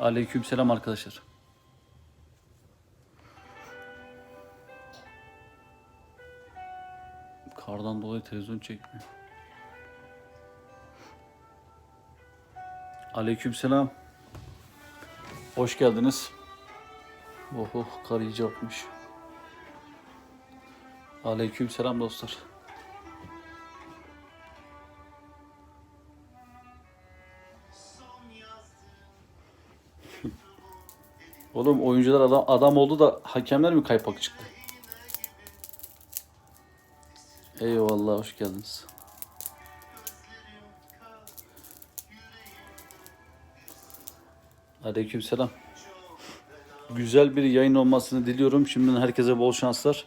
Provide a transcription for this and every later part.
Aleykümselam arkadaşlar. Kardan dolayı televizyon çekmiyor. Aleykümselam. Hoş geldiniz. Oh oh kar iyice akmış. Aleykümselam dostlar. Oğlum oyuncular adam, adam oldu da hakemler mi kaypak çıktı? Eyvallah hoş geldiniz. Aleykümselam. Güzel bir yayın olmasını diliyorum. Şimdiden herkese bol şanslar.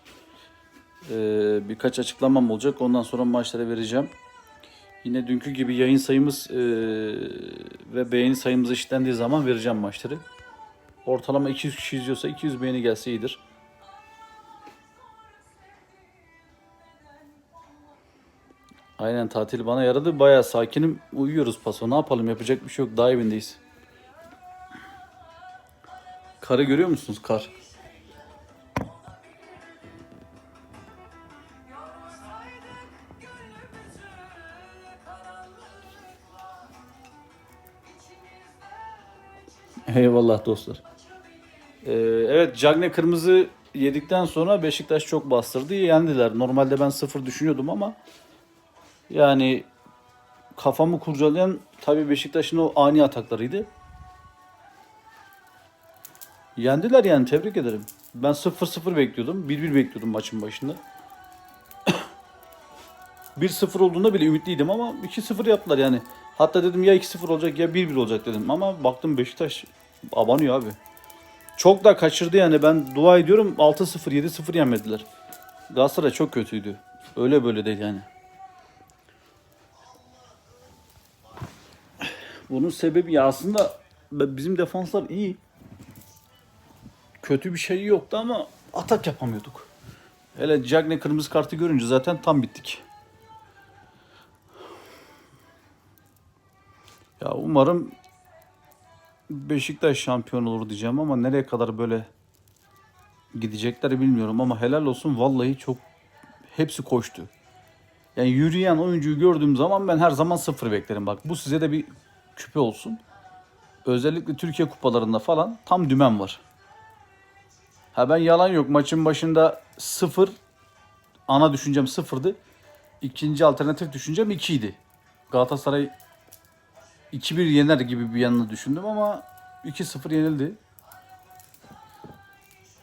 Ee, birkaç açıklamam olacak. Ondan sonra maçlara vereceğim. Yine dünkü gibi yayın sayımız ee, ve beğeni sayımız eşitlendiği zaman vereceğim maçları. Ortalama 200 kişi izliyorsa 200 beğeni gelse iyidir. Aynen tatil bana yaradı. Bayağı sakinim. Uyuyoruz paso. Ne yapalım? Yapacak bir şey yok. Daha evindeyiz. Karı görüyor musunuz? Kar. Eyvallah dostlar. Ee, evet Cagne kırmızı yedikten sonra Beşiktaş çok bastırdı. Yendiler. Normalde ben sıfır düşünüyordum ama yani kafamı kurcalayan tabii Beşiktaş'ın o ani ataklarıydı. Yendiler yani tebrik ederim. Ben 0-0 bekliyordum. 1-1 bekliyordum maçın başında. 1-0 olduğunda bile ümitliydim ama 2-0 yaptılar yani. Hatta dedim ya 2-0 olacak ya 1-1 olacak dedim ama baktım Beşiktaş abanıyor abi. Çok da kaçırdı yani ben dua ediyorum 6-0 7-0 yenmediler. Galatasaray çok kötüydü. Öyle böyle değil yani. Bunun sebebi ya aslında bizim defanslar iyi. Kötü bir şey yoktu ama atak yapamıyorduk. Hele Cagne kırmızı kartı görünce zaten tam bittik. Ya umarım Beşiktaş şampiyon olur diyeceğim ama nereye kadar böyle gidecekler bilmiyorum ama helal olsun vallahi çok hepsi koştu. Yani yürüyen oyuncuyu gördüğüm zaman ben her zaman sıfır beklerim bak. Bu size de bir küpe olsun. Özellikle Türkiye kupalarında falan tam dümen var. Ha ben yalan yok maçın başında sıfır ana düşüncem sıfırdı. İkinci alternatif düşüncem 2 idi. Galatasaray 2-1 yener gibi bir yanını düşündüm ama 2-0 yenildi.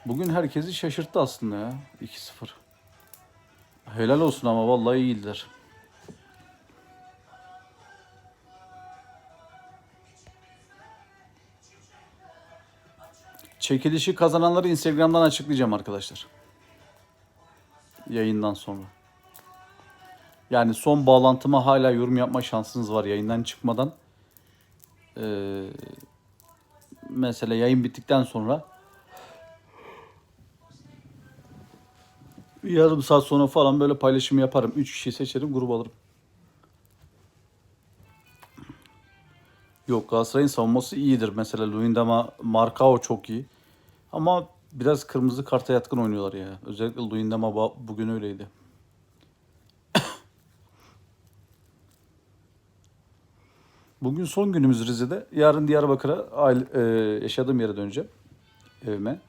Bugün herkesi şaşırttı aslında ya 2-0. Helal olsun ama vallahi iyiydiler. Çekilişi kazananları Instagram'dan açıklayacağım arkadaşlar. Yayından sonra. Yani son bağlantıma hala yorum yapma şansınız var yayından çıkmadan. Ee, mesela yayın bittikten sonra yarım saat sonra falan böyle paylaşım yaparım. 3 kişi seçerim, grup alırım. Yok Galatasaray'ın savunması iyidir. Mesela Luyendama, Marcao çok iyi. Ama biraz kırmızı karta yatkın oynuyorlar ya. Özellikle Luyendama ba- bugün öyleydi. Bugün son günümüz Rize'de. Yarın Diyarbakır'a aile, e, yaşadığım yere döneceğim. Evime.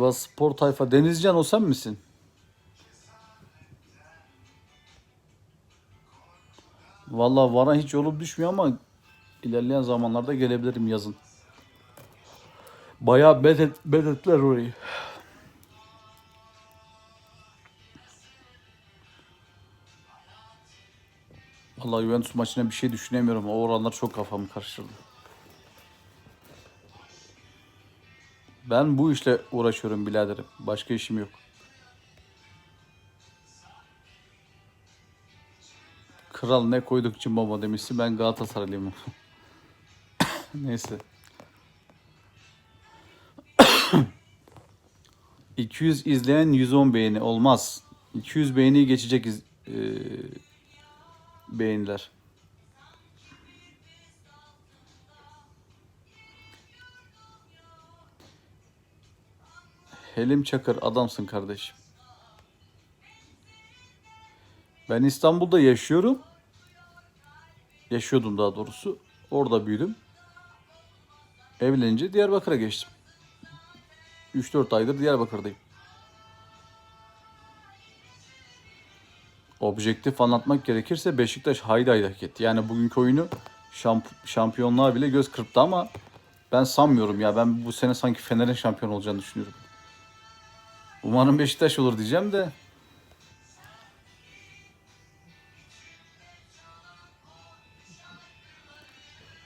Sivas Spor Tayfa. Denizcan o sen misin? Vallahi Van'a hiç yolum düşmüyor ama ilerleyen zamanlarda gelebilirim yazın. Bayağı bedet, bedetler orayı. Vallahi Juventus maçına bir şey düşünemiyorum. O oranlar çok kafamı karıştırdı. Ben bu işle uğraşıyorum biraderim. Başka işim yok. Kral ne koyduk için baba demişti. Ben Galatasaraylıyım. Neyse. 200 izleyen 110 beğeni olmaz. 200 beğeni geçecek iz, e, beğeniler. Helim Çakır adamsın kardeşim. Ben İstanbul'da yaşıyorum. Yaşıyordum daha doğrusu. Orada büyüdüm. Evlenince Diyarbakır'a geçtim. 3-4 aydır Diyarbakır'dayım. Objektif anlatmak gerekirse Beşiktaş haydi haydi hak etti. Yani bugünkü oyunu şamp- şampiyonluğa bile göz kırptı ama ben sanmıyorum ya. Ben bu sene sanki Fener'in şampiyon olacağını düşünüyorum. Umarım Beşiktaş olur diyeceğim de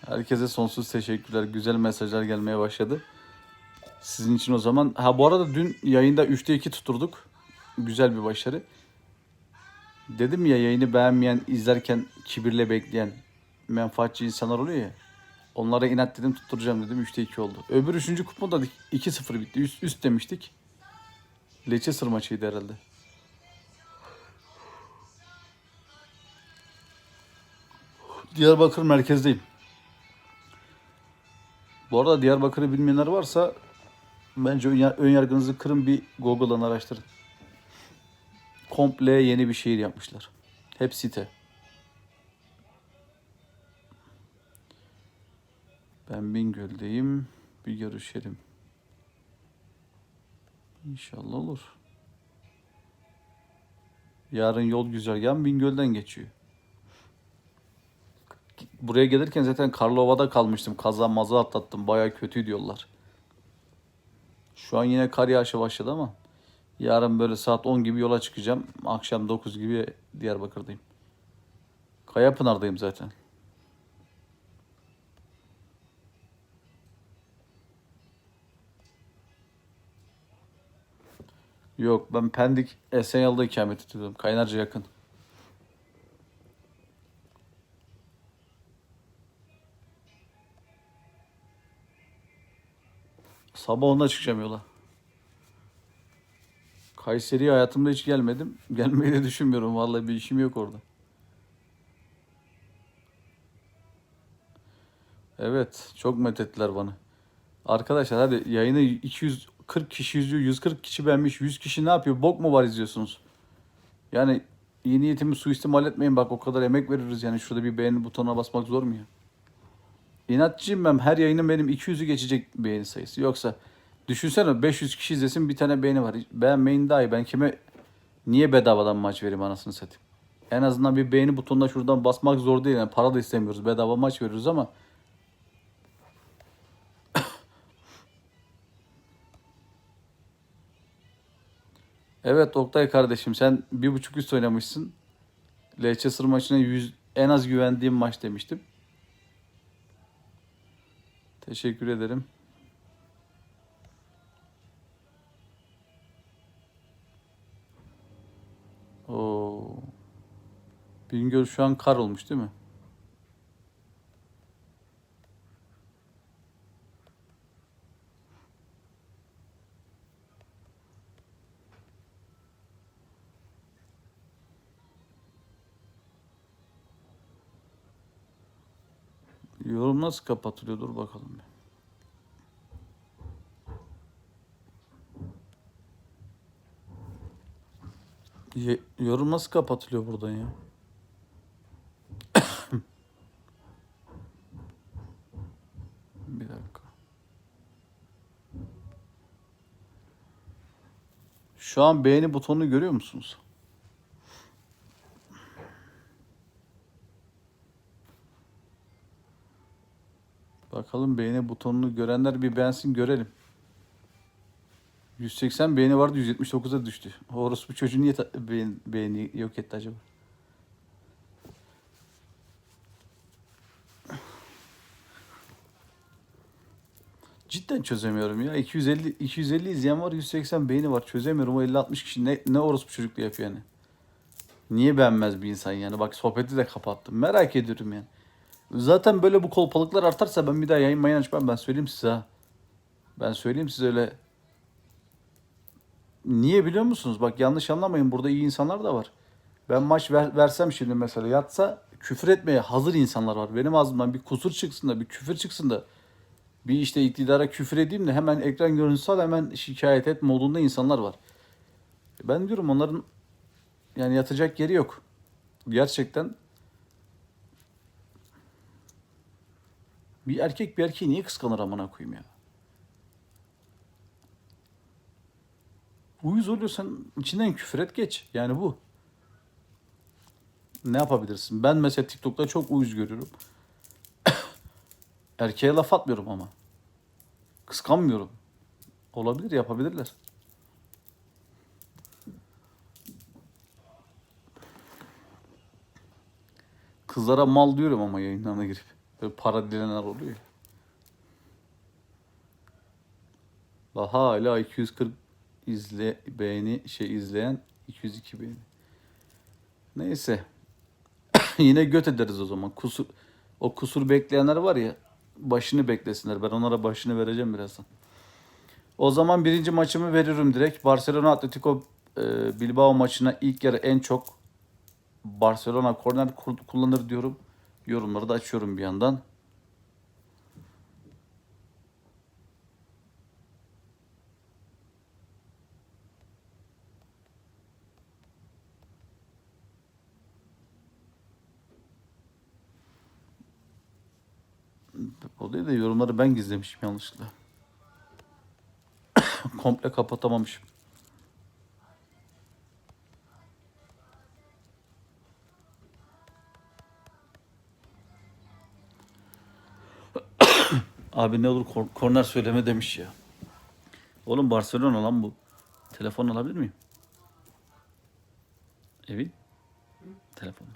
Herkese sonsuz teşekkürler. Güzel mesajlar gelmeye başladı. Sizin için o zaman. Ha bu arada dün yayında 3'te 2 tuturduk. Güzel bir başarı. Dedim ya yayını beğenmeyen, izlerken kibirle bekleyen menfaatçi insanlar oluyor ya. Onlara inat dedim tutturacağım dedim. 3'te 2 oldu. Öbür 3. kuponda da 2-0 bitti. Üst, üst demiştik. Leicester maçıydı herhalde. Diyarbakır merkezdeyim. Bu arada Diyarbakır'ı bilmeyenler varsa bence ön, yargınızı kırın bir Google'dan araştırın. Komple yeni bir şehir yapmışlar. Hep site. Ben Bingöl'deyim. Bir görüşelim. İnşallah olur. Yarın yol güzergahım Bingöl'den geçiyor. Buraya gelirken zaten Karlova'da kalmıştım. Kaza maza atlattım. Baya kötü diyorlar. Şu an yine kar yağışı başladı ama yarın böyle saat 10 gibi yola çıkacağım. Akşam 9 gibi Diyarbakır'dayım. Kayapınar'dayım zaten. Yok ben Pendik Esenyal'da ikamet ediyorum. Kaynarca yakın. Sabah onda çıkacağım yola. Kayseri'ye hayatımda hiç gelmedim. Gelmeyi de düşünmüyorum. Vallahi bir işim yok orada. Evet. Çok methettiler bana. Arkadaşlar hadi yayını 240 kişi izliyor. 140 kişi beğenmiş. 100 kişi ne yapıyor? Bok mu var izliyorsunuz? Yani iyi niyetimi suistimal etmeyin. Bak o kadar emek veririz yani. Şurada bir beğeni butonuna basmak zor mu ya? İnatçıyım ben. Her yayının benim 200'ü geçecek beğeni sayısı. Yoksa düşünsene 500 kişi izlesin bir tane beğeni var. Beğenmeyin daha iyi. Ben kime niye bedavadan maç vereyim anasını satayım? En azından bir beğeni butonuna şuradan basmak zor değil. Yani para da istemiyoruz. Bedava maç veriyoruz ama Evet Oktay kardeşim sen bir buçuk üst oynamışsın. Leicester maçına 100, en az güvendiğim maç demiştim. Teşekkür ederim. Oo. Bingöl şu an kar olmuş değil mi? Nasıl kapatılıyor? Dur bakalım. bir. Ye- yorum nasıl kapatılıyor buradan ya? Bir dakika. Şu an beğeni butonunu görüyor musunuz? Bakalım beğeni butonunu görenler bir beğensin görelim. 180 beğeni vardı 179'a düştü. Orospu çocuğu niye beğeni, beğeni yok etti acaba? Cidden çözemiyorum ya. 250 250 izleyen var, 180 beğeni var. Çözemiyorum. O 50 60 kişi ne ne orospu çocuklu yapıyor yani. Niye beğenmez bir insan yani? Bak sohbeti de kapattım. Merak ediyorum yani. Zaten böyle bu kolpalıklar artarsa ben bir daha yayın mayın açmam. Ben söyleyeyim size. Ben söyleyeyim size öyle. Niye biliyor musunuz? Bak yanlış anlamayın. Burada iyi insanlar da var. Ben maç ver- versem şimdi mesela yatsa küfür etmeye hazır insanlar var. Benim ağzımdan bir kusur çıksın da bir küfür çıksın da bir işte iktidara küfür edeyim de hemen ekran görüntüsü al hemen şikayet et modunda insanlar var. Ben diyorum onların yani yatacak yeri yok. Gerçekten bir erkek bir erkeği niye kıskanır amına koyayım ya? Uyuz oluyorsan içinden küfür et geç. Yani bu. Ne yapabilirsin? Ben mesela TikTok'ta çok uyuz görüyorum. Erkeğe laf atmıyorum ama. Kıskanmıyorum. Olabilir yapabilirler. Kızlara mal diyorum ama yayınlarına girip. Böyle para dilenenler oluyor ya. Daha hala 240 izle beğeni şey izleyen 202 beğeni. Neyse. Yine göt ederiz o zaman. Kusur o kusur bekleyenler var ya başını beklesinler. Ben onlara başını vereceğim birazdan. O zaman birinci maçımı veriyorum direkt. Barcelona Atletico e, Bilbao maçına ilk yarı en çok Barcelona korner kul- kullanır diyorum. Yorumları da açıyorum bir yandan. O değil de yorumları ben gizlemişim yanlışlıkla. Komple kapatamamışım. Abi ne olur kor- korner söyleme demiş ya. Oğlum Barcelona lan bu. Telefon alabilir miyim? Evin? Telefonu.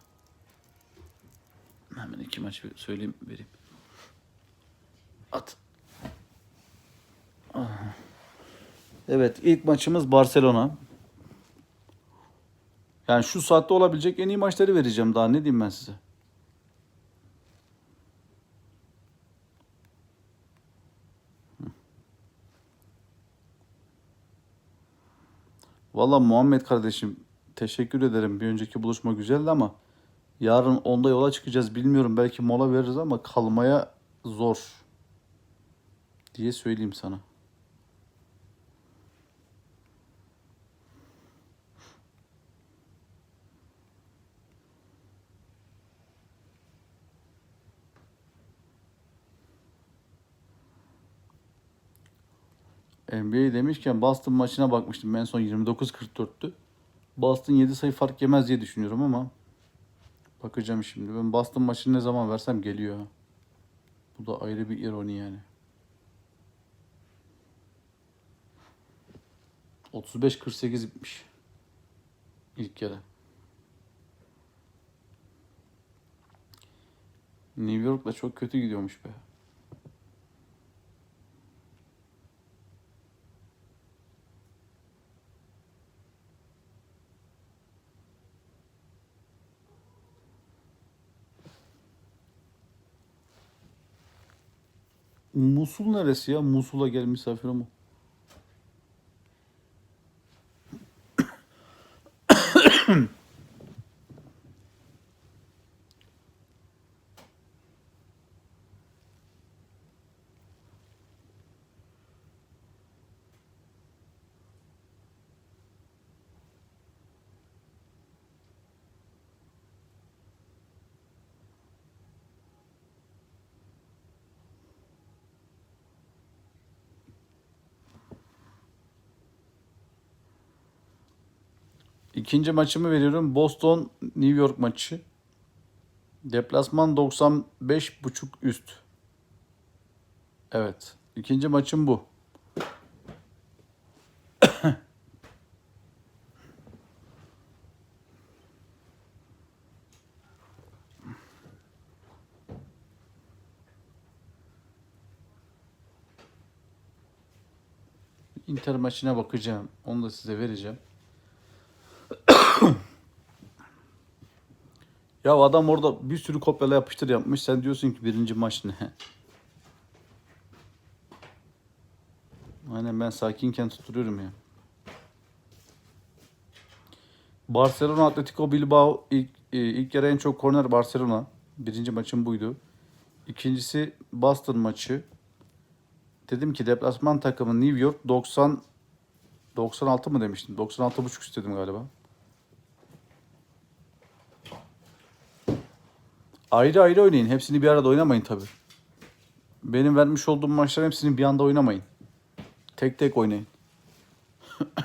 Hemen iki maç bir söyleyeyim vereyim. At. Ah. Evet ilk maçımız Barcelona. Yani şu saatte olabilecek en iyi maçları vereceğim daha ne diyeyim ben size. Valla Muhammed kardeşim teşekkür ederim. Bir önceki buluşma güzeldi ama yarın onda yola çıkacağız. Bilmiyorum belki mola veririz ama kalmaya zor diye söyleyeyim sana. NBA demişken Boston maçına bakmıştım. En son 29-44'tü. Boston 7 sayı fark yemez diye düşünüyorum ama bakacağım şimdi. Ben Boston maçını ne zaman versem geliyor. Bu da ayrı bir ironi yani. 35-48 bitmiş. İlk yarı. New York'la çok kötü gidiyormuş be. Musul neresi ya? Musul'a gel misafir ama. İkinci maçımı veriyorum. Boston New York maçı. Deplasman 95.5 üst. Evet. İkinci maçım bu. Inter maçına bakacağım. Onu da size vereceğim. Ya adam orada bir sürü kopyala yapıştır yapmış. Sen diyorsun ki birinci maç ne? Aynen ben sakinken tutturuyorum ya. Barcelona Atletico Bilbao ilk, e, ilk yarı en çok korner Barcelona. Birinci maçım buydu. İkincisi Boston maçı. Dedim ki deplasman takımı New York 90 96 mı demiştim? 96,5 istedim galiba. Ayrı ayrı oynayın. Hepsini bir arada oynamayın tabi. Benim vermiş olduğum maçların hepsini bir anda oynamayın. Tek tek oynayın.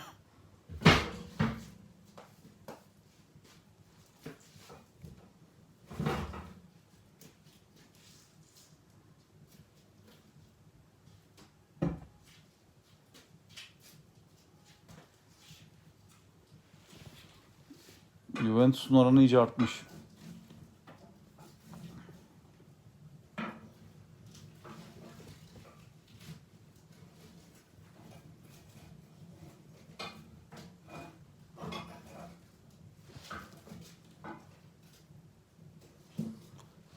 Juventus'un oranı iyice artmış.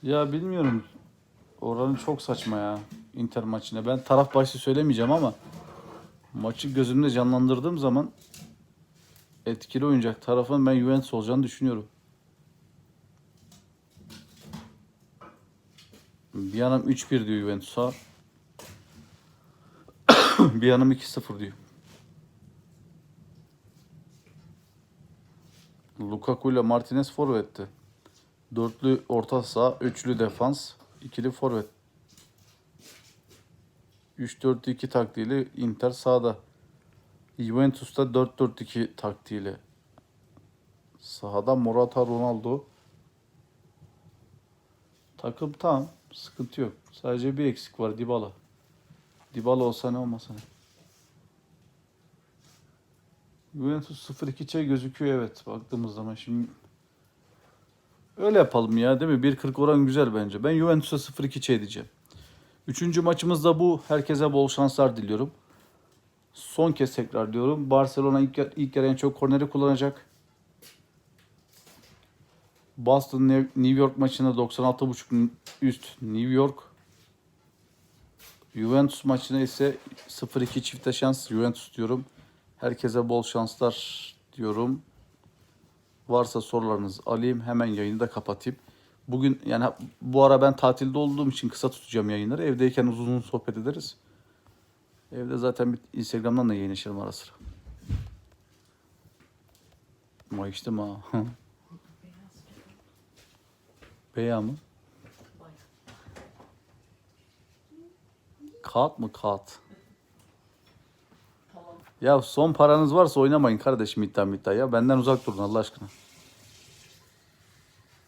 Ya bilmiyorum. Oranı çok saçma ya. Inter maçına. Ben taraf bahsi söylemeyeceğim ama maçı gözümde canlandırdığım zaman etkili oynayacak tarafın ben Juventus olacağını düşünüyorum. Bir yanım 3-1 diyor Juventus'a. bir yanım 2-0 diyor. Lukaku ile Martinez forvetti. Dörtlü orta saha, üçlü defans, ikili forvet. 3-4-2 taktiğiyle Inter sağda. Juventus'ta 4-4-2 taktiğiyle. Sahada Morata, Ronaldo. Takım tam. Sıkıntı yok. Sadece bir eksik var. Dybala. Dybala olsa ne olmasa ne. Juventus 0-2 çay gözüküyor evet baktığımız zaman. Şimdi öyle yapalım ya değil mi? 1.40 oran güzel bence. Ben Juventus'a 0-2 çay diyeceğim. Üçüncü maçımız da bu. Herkese bol şanslar diliyorum. Son kez tekrar diyorum. Barcelona ilk, ilk yarı en çok korneri kullanacak. Boston New York maçında 96.5 üst New York. Juventus maçına ise 0-2 çifte şans Juventus diyorum. Herkese bol şanslar diyorum. Varsa sorularınız alayım hemen yayını da kapatayım. Bugün yani bu ara ben tatilde olduğum için kısa tutacağım yayınları. Evdeyken uzun uzun sohbet ederiz. Evde zaten bir Instagram'dan da yayınlaşırım ara sıra. Ama işte ha. Beya mı? Kağıt mı kağıt? Ya son paranız varsa oynamayın kardeşim iddia iddia ya. Benden uzak durun Allah aşkına.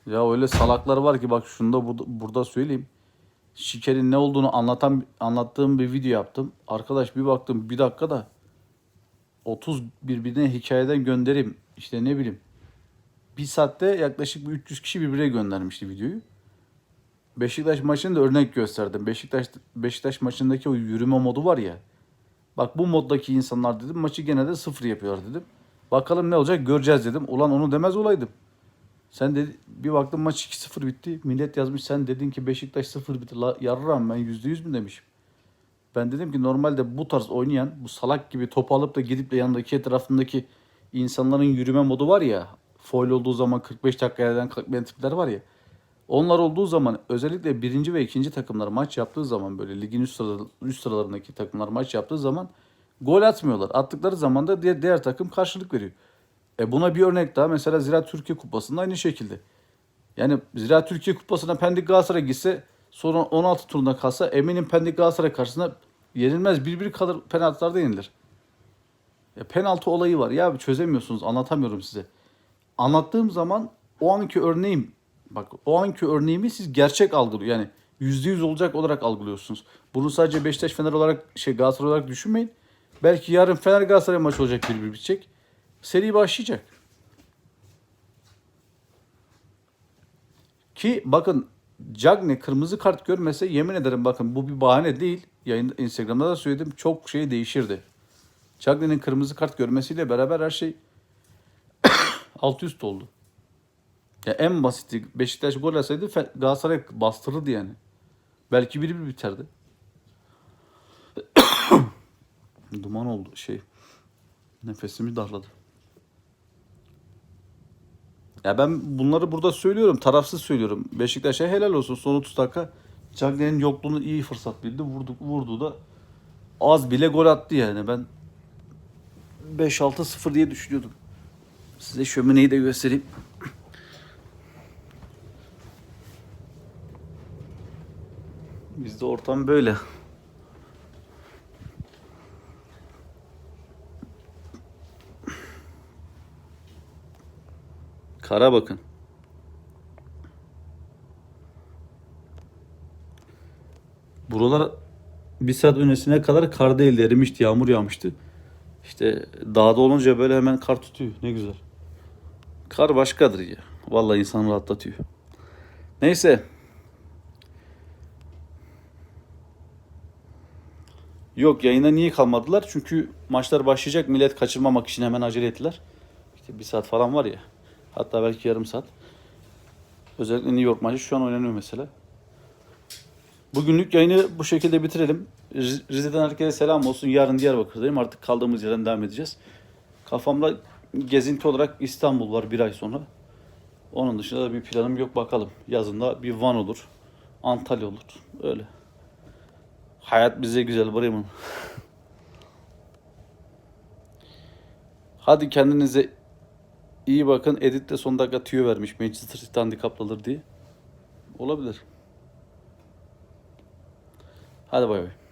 Ya öyle salaklar var ki bak şunu da bu- burada söyleyeyim. Şikerin ne olduğunu anlatan anlattığım bir video yaptım. Arkadaş bir baktım bir dakikada 30 birbirine hikayeden gönderim. İşte ne bileyim. Bir saatte yaklaşık bir 300 kişi birbirine göndermişti videoyu. Beşiktaş maçını da örnek gösterdim. Beşiktaş Beşiktaş maçındaki o yürüme modu var ya. Bak bu moddaki insanlar dedim maçı gene de sıfır yapıyor dedim. Bakalım ne olacak göreceğiz dedim. Ulan onu demez olaydım. Sen dedi bir baktım maç 2-0 bitti. Millet yazmış sen dedin ki Beşiktaş 0 bitti. La, yarram ben %100 mü demişim. Ben dedim ki normalde bu tarz oynayan bu salak gibi topu alıp da gidip de yanındaki etrafındaki insanların yürüme modu var ya. Foul olduğu zaman 45 dakika yerden kalkmayan tipler var ya. Onlar olduğu zaman özellikle birinci ve ikinci takımlar maç yaptığı zaman böyle ligin üst, sıra, üst sıralarındaki takımlar maç yaptığı zaman gol atmıyorlar. Attıkları zaman da diğer, diğer takım karşılık veriyor. E buna bir örnek daha mesela Ziraat Türkiye Kupası'nda aynı şekilde. Yani Ziraat Türkiye Kupası'na Pendik Galatasaray gitse sonra 16 turunda kalsa eminim Pendik Galatasaray karşısında yenilmez. Bir bir kalır penaltılarda yenilir. E penaltı olayı var. Ya çözemiyorsunuz anlatamıyorum size. Anlattığım zaman o anki örneğim bak o anki örneğimi siz gerçek algılıyor. Yani %100 olacak olarak algılıyorsunuz. Bunu sadece Beşiktaş Fener olarak şey Galatasaray olarak düşünmeyin. Belki yarın Fener Galatasaray maçı olacak bir bir bitecek. Seri başlayacak. Ki bakın Cagne kırmızı kart görmese yemin ederim bakın bu bir bahane değil. Yayın Instagram'da da söyledim çok şey değişirdi. Cagne'nin kırmızı kart görmesiyle beraber her şey alt üst oldu. Ya en basiti Beşiktaş gol atsaydı Galatasaray bastırırdı yani. Belki biri bir biterdi. Duman oldu şey. Nefesimi darladı. Ya ben bunları burada söylüyorum. Tarafsız söylüyorum. Beşiktaş'a helal olsun. Son 30 dakika Cagney'in yokluğunu iyi fırsat bildi. Vurdu, vurdu da az bile gol attı yani. Ben 5-6-0 diye düşünüyordum. Size şömineyi de göstereyim. Bizde ortam böyle. Kara bakın. Buralar bir saat öncesine kadar kar değildi, erimişti, yağmur yağmıştı. İşte dağda olunca böyle hemen kar tutuyor. Ne güzel. Kar başkadır ya. Vallahi insanı rahatlatıyor. Neyse. Yok yayına niye kalmadılar? Çünkü maçlar başlayacak. Millet kaçırmamak için hemen acele ettiler. İşte bir saat falan var ya. Hatta belki yarım saat. Özellikle New York maçı şu an oynanıyor mesela. Bugünlük yayını bu şekilde bitirelim. Riz- Rize'den herkese selam olsun. Yarın Diyarbakır'dayım. Artık kaldığımız yerden devam edeceğiz. Kafamda gezinti olarak İstanbul var bir ay sonra. Onun dışında da bir planım yok bakalım. Yazında bir Van olur. Antalya olur. Öyle. Hayat bize güzel Bremen. Hadi kendinize iyi bakın. Edit de son dakika tüyo vermiş. Manchester City handikaplıdır diye. Olabilir. Hadi bay bay.